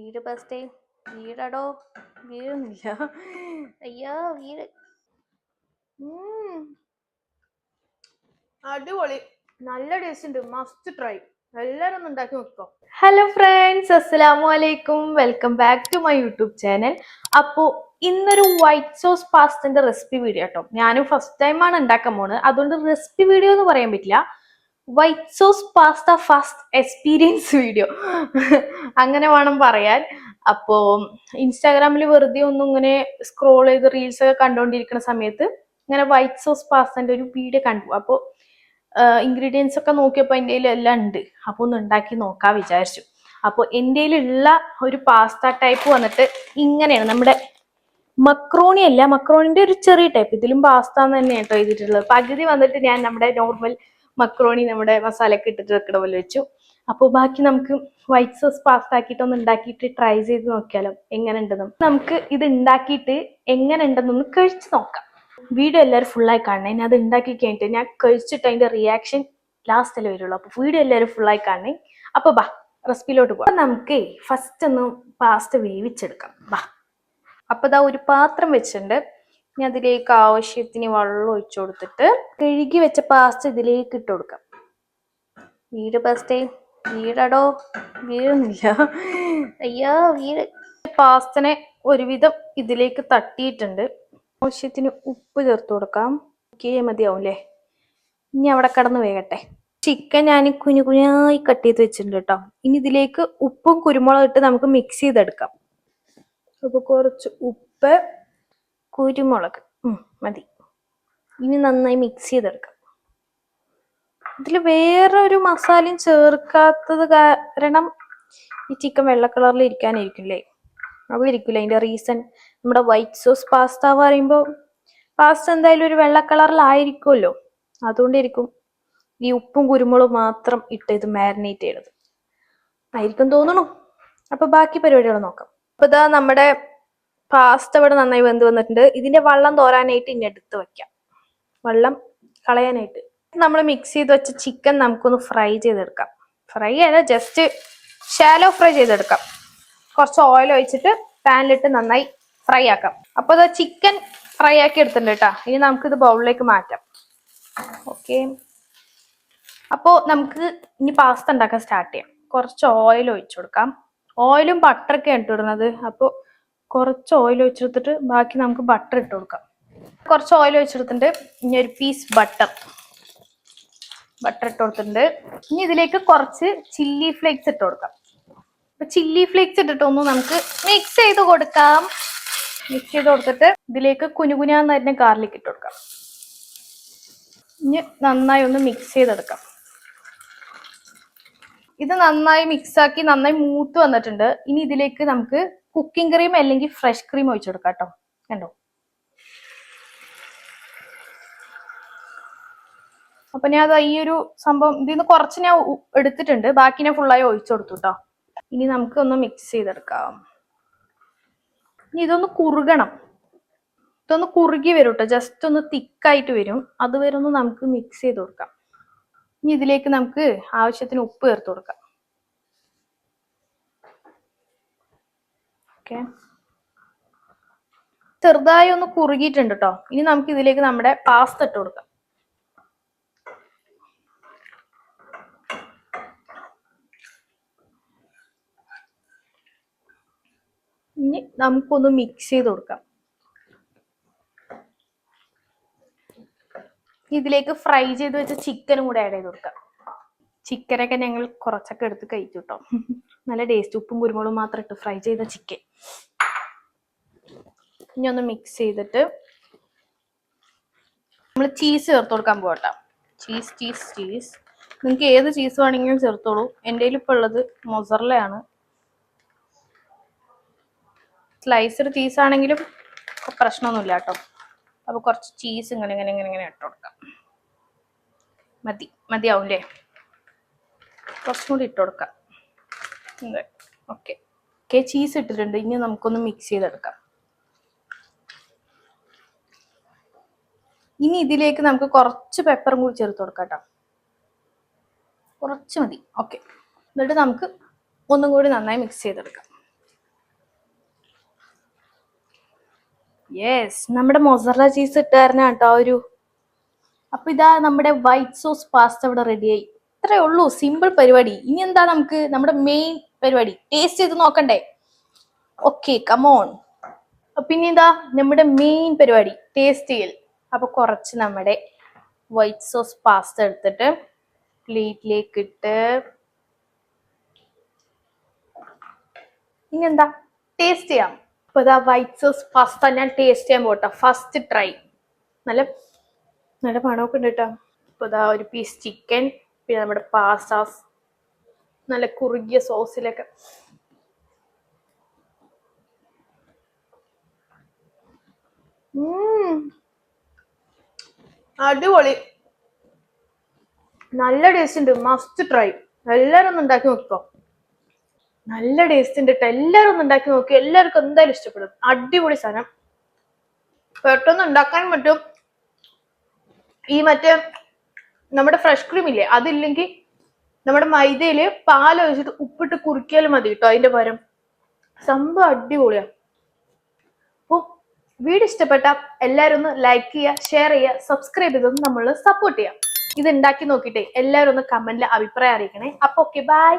വീട് ബസ്റ്റേ വീടടോ വീഴുന്നില്ല അയ്യോ വീട്. അടിപൊളി. നല്ല ടേസ്റ്റ് ഉണ്ട്. മസ്റ്റ് ട്രൈ എല്ലാരും ഉണ്ടാക്കി നോക്കോ ഹലോ ഫ്രണ്ട്സ് അസ്സലാമു അലൈക്കും. Welcome back to my YouTube channel അപ്പോൾ ഇന്നൊരു വൈറ്റ് സോസ് പാസ്തന്റെ റെസിപ്പി വീഡിയോ കേട്ടോ ഞാനും ഫസ്റ്റ് ടൈമാണ് ഉണ്ടാക്കാൻ പോണത്. അതുകൊണ്ട് റെസിപ്പി വീഡിയോ എന്ന് പറയാൻ പറ്റില്ല. White sauce pasta first experience video അങ്ങനെ വേണം പറയാൻ. അപ്പോൾ ഇൻസ്റ്റാഗ്രാമിൽ വെറുതെ ഒന്നും ഇങ്ങനെ സ്ക്രോൾ ചെയ്ത് റീൽസ് ഒക്കെ കണ്ടുകൊണ്ടിരിക്കുന്ന സമയത്ത് ഇങ്ങനെ വൈറ്റ് സോസ് പാസ്തന്റെ ഒരു വീഡിയോ കണ്ടു. അപ്പോൾ ഇൻഗ്രീഡിയൻസ് ഒക്കെ നോക്കിയപ്പോൾ എന്റെ എല്ലാം ഉണ്ട്. അപ്പോൾ ഒന്ന് ഉണ്ടാക്കി നോക്കാൻ വിചാരിച്ചു. അപ്പോൾ എന്റെ ഉള്ള ഒരു പാസ്ത ടൈപ്പ് വന്നിട്ട് ഇങ്ങനെയാണ്. നമ്മുടെ മക്രോണി അല്ല മക്രോണിന്റെ ഒരു ചെറിയ ടൈപ്പ് ഇതിലും പാസ്ത എന്ന് തന്നെയാണ് കേട്ടോ ചെയ്തിട്ടുള്ളത് പകുതി വന്നിട്ട് ഞാൻ നമ്മുടെ നോർമൽ മക്രോണി നമ്മുടെ മസാലയൊക്കെ ഇട്ടിട്ട് വെക്കണ പോലെ വെച്ചു. അപ്പോൾ ബാക്കി നമുക്ക് വൈറ്റ് സോസ് പാസ്ത ആക്കിയിട്ട് ഒന്ന് ഉണ്ടാക്കിയിട്ട് ട്രൈ ചെയ്ത് നോക്കിയാലോ എങ്ങനെ ഉണ്ടെന്നും നമുക്ക് ഇത് ഉണ്ടാക്കിയിട്ട് എങ്ങനെ ഉണ്ടെന്നൊന്ന് കഴിച്ച് നോക്കാം. വീഡിയോ എല്ലാവരും ഫുള്ളായി കാണണേ. ഞാൻ അത് ഉണ്ടാക്കി കഴിഞ്ഞിട്ട് ഞാൻ കഴിച്ചിട്ട് അതിന്റെ റിയാക്ഷൻ ലാസ്റ്റിൽ വരുള്ളൂ. അപ്പോൾ വീഡിയോ എല്ലാവരും ഫുള്ളായി കാണണേ. അപ്പോൾ ബാ റെസിപ്പിയിലോട്ട് പോകാം നമുക്ക് ഫസ്റ്റ് ഒന്ന് പാസ്ത വേവിച്ചെടുക്കാം. ബാ. അപ്പോൾ ഇതാ ഒരു പാത്രം വെച്ചിട്ടുണ്ട്. ഇനി അതിലേക്ക് ആവശ്യത്തിന് വെള്ളം ഒഴിച്ചു കൊടുത്തിട്ട് കഴുകി വെച്ച പാസ്ത ഇതിലേക്ക് ഇട്ട് കൊടുക്കാം. വീട് പാസ്റ്റേ വീടടോ വീഴുന്നില്ല അയ്യോ വീട്. പാസ്തനെ ഒരുവിധം ഇതിലേക്ക് തട്ടിയിട്ടുണ്ട്. ആവശ്യത്തിന് ഉപ്പ് ചേർത്ത് കൊടുക്കാം. ഓക്കേ മതിയാവും അല്ലേ ഇനി അവിടെ കിടന്ന് വേകട്ടെ. ചിക്കൻ ഞാൻ കുഞ്ഞു കുഞ്ഞായി കട്ട് ചെയ്ത് വെച്ചിട്ടുണ്ട് കേട്ടോ ഇനി ഇതിലേക്ക് ഉപ്പും കുരുമുളകും ഇട്ട് നമുക്ക് മിക്സ് ചെയ്തെടുക്കാം. അപ്പൊ കുറച്ച് ഉപ്പ് കുരുമുളക്. മതി. ഇനി നന്നായി മിക്സ് ചെയ്തെടുക്കാം. ഇതിൽ വേറെ ഒരു മസാലയും ചേർക്കാത്തത് കാരണം ഈ ചിക്കൻ വെള്ള കളറിൽ ഇരിക്കാനിരിക്കില്ലേ? അപ്പോൾ ഇരിക്കില്ല അതിന്റെ റീസൺ നമ്മുടെ വൈറ്റ് സോസ് പാസ്ത പറയുമ്പോൾ പാസ്ത എന്തായാലും ഒരു വെള്ള കളറിലായിരിക്കുമല്ലോ അതുകൊണ്ടിരിക്കും ഈ ഉപ്പും കുരുമുളകും മാത്രം ഇട്ട് ഇത് മാരിനേറ്റ് ചെയ്യണത്. ആയിരിക്കും തോന്നണു. അപ്പൊ ബാക്കി പരിപാടികൾ നോക്കാം. അപ്പൊ ഇതാ നമ്മുടെ പാസ്ത ഇവിടെ നന്നായി വെന്ത് വന്നിട്ടുണ്ട്. ഇതിന്റെ വെള്ളം തോരാനായിട്ട് ഇനി എടുത്ത് വെക്കാം. വെള്ളം കളയാനായിട്ട്. നമ്മൾ മിക്സ് ചെയ്ത് വെച്ച ചിക്കൻ നമുക്കൊന്ന് ഫ്രൈ ചെയ്തെടുക്കാം. ഫ്രൈ അല്ല ജസ്റ്റ് ഷാലോ ഫ്രൈ ചെയ്തെടുക്കാം. കുറച്ച് ഓയിൽ ഒഴിച്ചിട്ട് പാനിലിട്ട് നന്നായി ഫ്രൈ ആക്കാം. അപ്പൊ അത് ചിക്കൻ ഫ്രൈ ആക്കി എടുത്തിട്ടുണ്ട് കേട്ടോ ഇനി നമുക്കിത് ബൗളിലേക്ക് മാറ്റാം. ഓക്കെ അപ്പോൾ നമുക്ക് ഇനി പാസ്ത ഉണ്ടാക്കാൻ സ്റ്റാർട്ട് ചെയ്യാം. കുറച്ച് ഓയിൽ ഒഴിച്ചു കൊടുക്കാം. ഓയിലും ബട്ടറൊക്കെ ഇട്ടിടുന്നത് അപ്പോൾ കുറച്ച് ഓയിൽ ഒഴിച്ചെടുത്തിട്ട് ബാക്കി നമുക്ക് ബട്ടർ ഇട്ട് കൊടുക്കാം. കുറച്ച് ഓയിൽ ഒഴിച്ചെടുത്തിട്ടുണ്ട്. ഇനി ഒരു പീസ് ബട്ടർ ബട്ടർ ഇട്ട് കൊടുത്തിട്ടുണ്ട്. ഇനി ഇതിലേക്ക് കുറച്ച് ചില്ലി ഫ്ലേക്സ് ഇട്ട് കൊടുക്കാം. അപ്പൊ ചില്ലി ഫ്ലേക്സ് ഇട്ടിട്ടൊന്ന് നമുക്ക് മിക്സ് ചെയ്ത് കൊടുക്കാം. മിക്സ് ചെയ്ത് കൊടുത്തിട്ട് ഇതിലേക്ക് കുനുകുനാന്ന് തന്നെ ഗാർലിക് ഇട്ട് കൊടുക്കാം. ഇനി നന്നായി ഒന്ന് മിക്സ് ചെയ്തെടുക്കാം. ഇത് നന്നായി മിക്സ് ആക്കി നന്നായി മൂത്ത് വന്നിട്ടുണ്ട്. ഇനി ഇതിലേക്ക് നമുക്ക് കുക്കിംഗ് ക്രീം അല്ലെങ്കിൽ ഫ്രഷ് ക്രീം ഒഴിച്ചെടുക്കാം കേട്ടോ കണ്ടോ? അപ്പൊ ഞാൻ അത് ഈ ഒരു സംഭവം ഇതിൽ നിന്ന് കുറച്ച് ഞാൻ എടുത്തിട്ടുണ്ട്. ബാക്കി ഞാൻ ഫുള്ളായി ഒഴിച്ചു കൊടുത്തു കേട്ടോ ഇനി നമുക്ക് ഒന്ന് മിക്സ് ചെയ്തെടുക്കാം. ഇനി ഇതൊന്ന് കുറുകണം. ഇതൊന്ന് കുറുകി വരും കേട്ടോ ജസ്റ്റ് ഒന്ന് തിക്കായിട്ട് വരും. അതുവരെ ഒന്ന് നമുക്ക് മിക്സ് ചെയ്ത് കൊടുക്കാം. ഇനി ഇതിലേക്ക് നമുക്ക് ആവശ്യത്തിന് ഉപ്പ് ചേർത്ത് കൊടുക്കാം. ഓക്കെ. ചെറുതായി ഒന്ന് കുറുകിയിട്ടുണ്ട് കേട്ടോ ഇനി നമുക്ക് ഇതിലേക്ക് നമ്മുടെ പാസ്ത ഇട്ട് കൊടുക്കാം. ഇനി നമുക്കൊന്ന് മിക്സ് ചെയ്ത് കൊടുക്കാം. ഇതിലേക്ക് ഫ്രൈ ചെയ്ത് വെച്ച ചിക്കനും കൂടെ ആഡ് ചെയ്ത് കൊടുക്കാം. ചിക്കനൊക്കെ ഞങ്ങൾ കുറച്ചൊക്കെ എടുത്ത് കഴിച്ചു കേട്ടോ നല്ല ടേസ്റ്റ് ഉപ്പും കുരുമുളകും മാത്രം ഇട്ട് ഫ്രൈ ചെയ്ത ചിക്കൻ ഇനി ഒന്ന് മിക്സ് ചെയ്തിട്ട് നമ്മൾ ചീസ് ചേർത്ത് കൊടുക്കാൻ പോകട്ടോ ചീസ് ചീസ് ചീസ് നിങ്ങൾക്ക് ഏത് ചീസ് വേണമെങ്കിലും ചേർത്തോളൂ. എന്റെ കയ്യിൽ ഇപ്പോൾ ഉള്ളത് മൊസറലയാണ് സ്ലൈസ്ഡ് ചീസ് ആണെങ്കിലും പ്രശ്നമൊന്നുമില്ല കേട്ടോ അപ്പോൾ കുറച്ച് ചീസ് ഇങ്ങനെ ഇങ്ങനെ ഇങ്ങനെ ഇങ്ങനെ ഇട്ട് കൊടുക്കാം. മതി മതിയാവും അല്ലേ കുറച്ചും കൂടി ഇട്ട് കൊടുക്കാം. ഓക്കെ ഓക്കെ ചീസ് ഇട്ടിട്ടുണ്ട്. ഇനി നമുക്കൊന്ന് മിക്സ് ചെയ്തെടുക്കാം. ഇനി ഇതിലേക്ക് നമുക്ക് കുറച്ച് പെപ്പറും കൂടി ചേർത്ത് കൊടുക്കാം കേട്ടോ. കുറച്ച് മതി. ഓക്കെ എന്നിട്ട് നമുക്ക് ഒന്നും കൂടി നന്നായി മിക്സ് ചെയ്തെടുക്കാം. യെസ് നമ്മുടെ മൊസറ ചീസ് ഇട്ടായിരുന്നു കേട്ടോ ആ ഒരു അപ്പൊ ഇതാ നമ്മുടെ വൈറ്റ് സോസ് പാസ്ത ഇവിടെ റെഡിയായി ഇത്രേ ഉള്ളൂ സിമ്പിൾ പരിപാടി. ഇനി എന്താ നമുക്ക് നമ്മുടെ മെയിൻ പരിപാടി? ടേസ്റ്റ് ചെയ്ത് നോക്കണ്ടേ? ഓക്കെ കമോൺ പിന്നെ ഇതാ നമ്മുടെ മെയിൻ പരിപാടി ടേസ്റ്റ് ചെയ്യൽ. അപ്പൊ കുറച്ച് നമ്മുടെ വൈറ്റ് സോസ് പാസ്ത എടുത്തിട്ട് പ്ലേറ്റിലേക്ക് ഇട്ട് ഇനി എന്താ? ടേസ്റ്റ് ചെയ്യാം. അപ്പൊ ഇതാ വൈറ്റ് സോസ് പാസ്ത ഞാൻ ടേസ്റ്റ് ചെയ്യാൻ പോട്ടോ ഫസ്റ്റ് ട്രൈ നല്ല നല്ല മണമൊക്കെ ഉണ്ട് കേട്ടോ അപ്പൊ ഇതാ ഒരു പീസ് ചിക്കൻ പിന്നെ നമ്മുടെ പാസ്താസ് നല്ല കുറുകിയ സോസിലൊക്കെ. അടിപൊളി. നല്ല ടേസ്റ്റ് ഉണ്ട്. മസ്റ്റ് ട്രൈ എല്ലാവരും ഒന്ന് ഉണ്ടാക്കി നോക്കോ നല്ല ടേസ്റ്റ് ഉണ്ട് കേട്ടോ എല്ലാവരും ഒന്ന് ഉണ്ടാക്കി നോക്കി. എല്ലാവർക്കും എന്തായാലും ഇഷ്ടപ്പെടും. അടിപൊളി സാധനം. പെട്ടെന്ന് ഉണ്ടാക്കാൻ പറ്റും. ഈ മറ്റേ നമ്മുടെ ഫ്രഷ് ക്രീം ഇല്ലേ അതില്ലെങ്കിൽ നമ്മുടെ മൈദയിൽ പാൽ ഒഴിച്ചിട്ട് ഉപ്പിട്ട് കുറുക്കിയാലും മതി കേട്ടോ അതിന്റെ പകരം. സംഭവം അടിപൊളിയാ. അപ്പൊ വീഡിയോ ഇഷ്ടപ്പെട്ട എല്ലാവരും ഒന്ന് ലൈക്ക് ചെയ്യുക ഷെയർ ചെയ്യുക സബ്സ്ക്രൈബ് ചെയ്തൊന്ന് നമ്മൾ സപ്പോർട്ട് ചെയ്യാം ഇത് ഉണ്ടാക്കി നോക്കിയിട്ടേ എല്ലാവരും ഒന്ന് കമന്റിൽ അഭിപ്രായം അറിയിക്കണേ. അപ്പൊ ഓക്കെ ബൈ